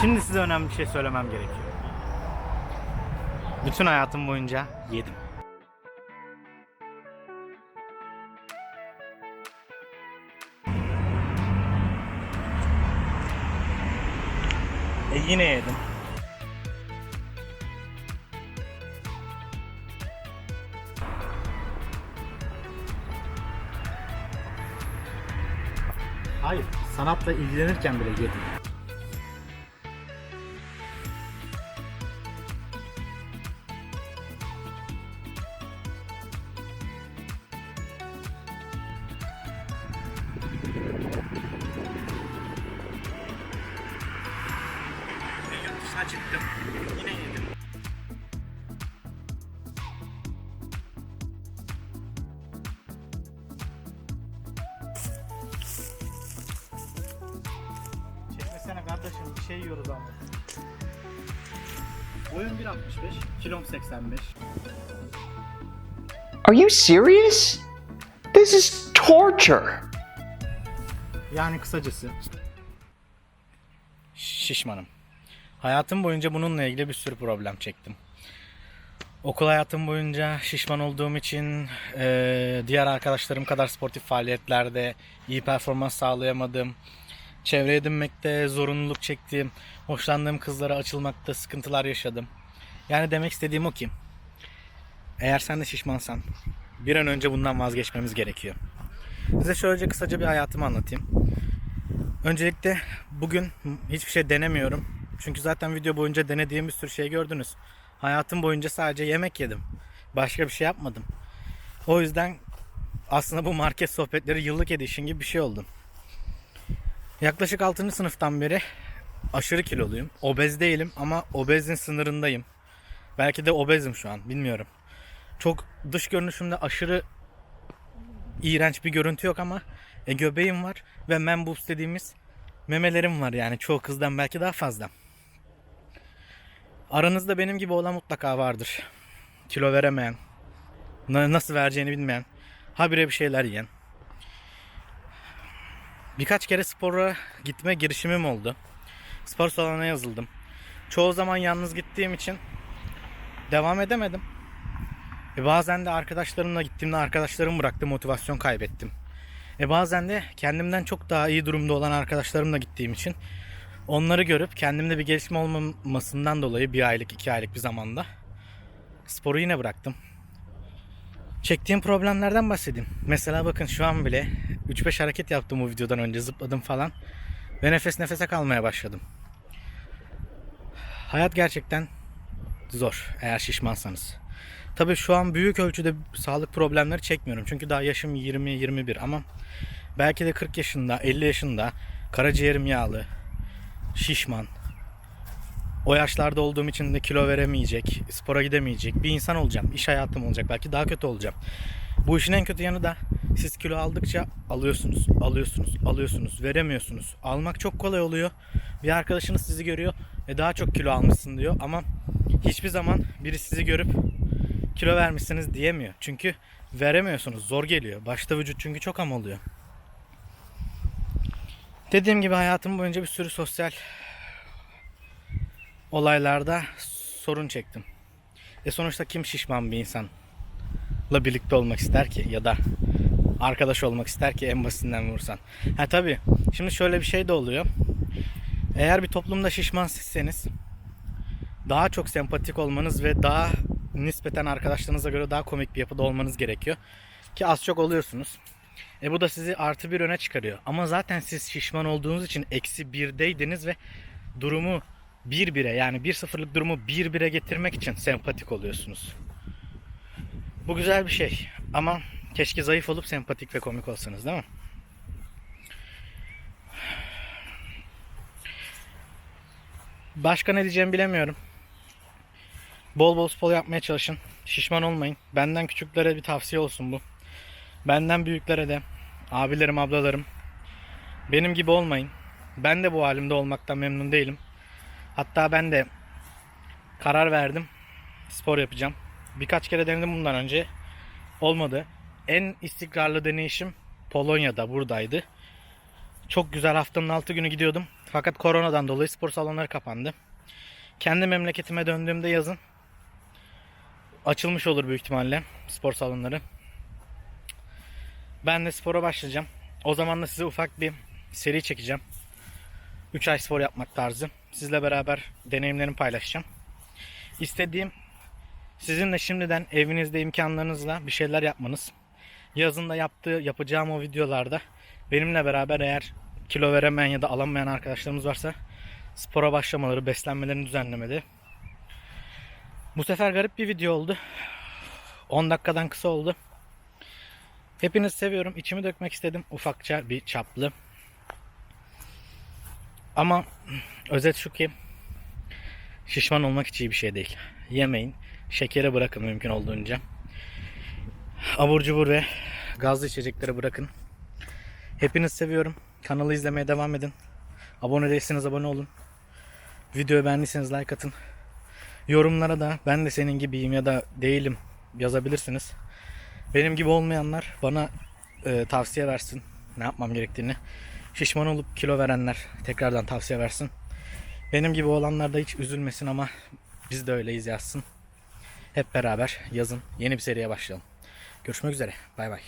Şimdi size önemli bir şey söylemem gerekiyor. Bütün hayatım boyunca yedim. E yine yedim. Hayır, sanatla ilgilenirken bile yedim. Dışına çıktım. Yine yedim. Çekmesene kardeşim bir şey yiyoruz ama. Boyum 1.65, kilom 85. Are you serious? This is torture. Yani kısacası şişmanım. Hayatım boyunca bununla ilgili bir sürü problem çektim. Okul hayatım boyunca şişman olduğum için eee, diğer arkadaşlarım kadar sportif faaliyetlerde iyi performans sağlayamadım. Çevre edinmekte zorunluluk çektim. Hoşlandığım kızlara açılmakta sıkıntılar yaşadım. Yani demek istediğim o ki eğer sen de şişmansan bir an önce bundan vazgeçmemiz gerekiyor. Size şöylece kısaca bir hayatımı anlatayım. Öncelikle bugün hiçbir şey denemiyorum. Çünkü zaten video boyunca denediğim bir sürü şey gördünüz. Hayatım boyunca sadece yemek yedim. Başka bir şey yapmadım. O yüzden aslında bu market sohbetleri yıllık edişin gibi bir şey oldu. Yaklaşık 6. sınıftan beri aşırı kiloluyum. Obez değilim ama obezin sınırındayım. Belki de obezim şu an bilmiyorum. Çok dış görünüşümde aşırı iğrenç bir görüntü yok ama e, göbeğim var ve man boobs dediğimiz memelerim var yani çoğu kızdan belki daha fazla. Aranızda benim gibi olan mutlaka vardır. Kilo veremeyen, na- nasıl vereceğini bilmeyen, habire bir şeyler yiyen. Birkaç kere spora gitme girişimim oldu. Spor salonuna yazıldım. Çoğu zaman yalnız gittiğim için devam edemedim. E bazen de arkadaşlarımla gittiğimde arkadaşlarım bıraktı motivasyon kaybettim. E bazen de kendimden çok daha iyi durumda olan arkadaşlarımla gittiğim için onları görüp kendimde bir gelişme olmamasından dolayı bir aylık iki aylık bir zamanda sporu yine bıraktım. Çektiğim problemlerden bahsedeyim. Mesela bakın şu an bile 3-5 hareket yaptım bu videodan önce zıpladım falan ve nefes nefese kalmaya başladım. Hayat gerçekten zor eğer şişmansanız. Tabii şu an büyük ölçüde sağlık problemleri çekmiyorum. Çünkü daha yaşım 20-21 ama belki de 40 yaşında, 50 yaşında karaciğerim yağlı, şişman. O yaşlarda olduğum için de kilo veremeyecek, spora gidemeyecek bir insan olacağım. İş hayatım olacak. Belki daha kötü olacağım. Bu işin en kötü yanı da siz kilo aldıkça alıyorsunuz, alıyorsunuz, alıyorsunuz, veremiyorsunuz. Almak çok kolay oluyor. Bir arkadaşınız sizi görüyor ve daha çok kilo almışsın diyor ama hiçbir zaman biri sizi görüp kilo vermişsiniz diyemiyor. Çünkü veremiyorsunuz. Zor geliyor. Başta vücut çünkü çok ham oluyor. Dediğim gibi hayatım boyunca bir sürü sosyal olaylarda sorun çektim. E sonuçta kim şişman bir insanla birlikte olmak ister ki ya da arkadaş olmak ister ki en basitinden vursan. Ha tabii. Şimdi şöyle bir şey de oluyor. Eğer bir toplumda şişman sizseniz daha çok sempatik olmanız ve daha nispeten arkadaşlarınıza göre daha komik bir yapıda olmanız gerekiyor. Ki az çok oluyorsunuz. E bu da sizi artı bir öne çıkarıyor. Ama zaten siz şişman olduğunuz için eksi birdeydiniz ve durumu bir bire yani bir sıfırlık durumu bir bire getirmek için sempatik oluyorsunuz. Bu güzel bir şey. Ama keşke zayıf olup sempatik ve komik olsanız değil mi? Başka ne diyeceğimi bilemiyorum. Bol bol spor yapmaya çalışın. Şişman olmayın. Benden küçüklere bir tavsiye olsun bu. Benden büyüklere de abilerim, ablalarım benim gibi olmayın. Ben de bu halimde olmaktan memnun değilim. Hatta ben de karar verdim. Spor yapacağım. Birkaç kere denedim bundan önce. Olmadı. En istikrarlı deneyişim Polonya'da buradaydı. Çok güzel haftanın 6 günü gidiyordum. Fakat koronadan dolayı spor salonları kapandı. Kendi memleketime döndüğümde yazın açılmış olur büyük ihtimalle spor salonları. Ben de spora başlayacağım. O zaman da size ufak bir seri çekeceğim. 3 ay spor yapmak tarzı. Sizle beraber deneyimlerimi paylaşacağım. İstediğim sizin de şimdiden evinizde imkanlarınızla bir şeyler yapmanız. Yazın da yaptığı, yapacağım o videolarda benimle beraber eğer kilo veremeyen ya da alamayan arkadaşlarımız varsa spora başlamaları, beslenmelerini düzenlemeli. Bu sefer garip bir video oldu. 10 dakikadan kısa oldu. Hepinizi seviyorum. İçimi dökmek istedim. Ufakça bir çaplı. Ama özet şu ki şişman olmak hiç iyi bir şey değil. Yemeyin. Şekeri bırakın mümkün olduğunca. Abur cubur ve gazlı içecekleri bırakın. Hepinizi seviyorum. Kanalı izlemeye devam edin. Abone değilseniz abone olun. Videoyu beğendiyseniz like atın. Yorumlara da ben de senin gibiyim ya da değilim yazabilirsiniz. Benim gibi olmayanlar bana e, tavsiye versin ne yapmam gerektiğini. Şişman olup kilo verenler tekrardan tavsiye versin. Benim gibi olanlar da hiç üzülmesin ama biz de öyleyiz yazsın. Hep beraber yazın yeni bir seriye başlayalım. Görüşmek üzere. Bay bay.